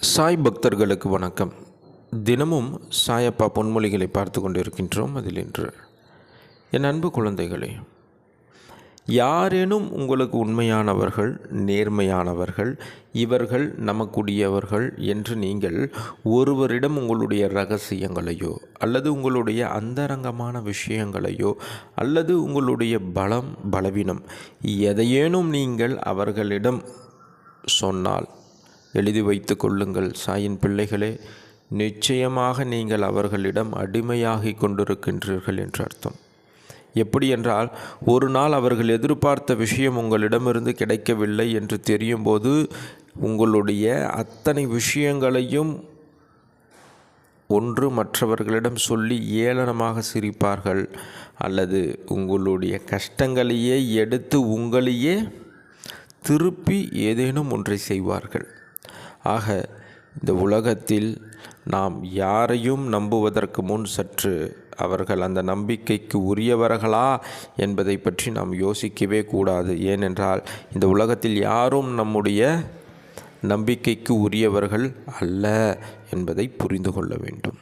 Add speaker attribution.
Speaker 1: சாய் பக்தர்களுக்கு வணக்கம். தினமும் சாயப்பா பொன்மொழிகளை பார்த்து கொண்டிருக்கின்றோம் அதில் இன்று. என் அன்பு குழந்தைகளே யாரேனும் உங்களுக்கு உண்மையானவர்கள் நேர்மையானவர்கள் இவர்கள் நமக்குரியவர்கள் என்று நீங்கள் ஒருவரிடம் உங்களுடைய ரகசியங்களையோ அல்லது உங்களுடைய அந்தரங்கமான விஷயங்களையோ அல்லது உங்களுடைய பலம் பலவீனம் எதையேனும் நீங்கள் அவர்களிடம் சொன்னால் எழுதி வைத்து கொள்ளுங்கள். சாயின் பிள்ளைகளே நிச்சயமாக நீங்கள் அவர்களிடம் அடிமையாகி கொண்டிருக்கின்றீர்கள் என்று அர்த்தம். எப்படி என்றால் ஒரு நாள் அவர்கள் எதிர்பார்த்த விஷயம் உங்களிடமிருந்து கிடைக்கவில்லை என்று தெரியும்போது உங்களுடைய அத்தனை விஷயங்களையும் ஒன்று மற்றவர்களிடம் சொல்லி ஏளனமாக சிரிப்பார்கள். அல்லது உங்களுடைய கஷ்டங்களையே எடுத்து உங்களையே திருப்பி ஏதேனும் ஒன்றை செய்வார்கள். ஆக இந்த உலகத்தில் நாம் யாரையும் நம்புவதற்கு முன் சற்று அவர்கள் அந்த நம்பிக்கைக்கு உரியவர்களா என்பதை பற்றி நாம் யோசிக்கவே கூடாது. ஏனென்றால் இந்த உலகத்தில் யாரும் நம்முடைய நம்பிக்கைக்கு உரியவர்கள் அல்ல என்பதை புரிந்து கொள்ள வேண்டும்.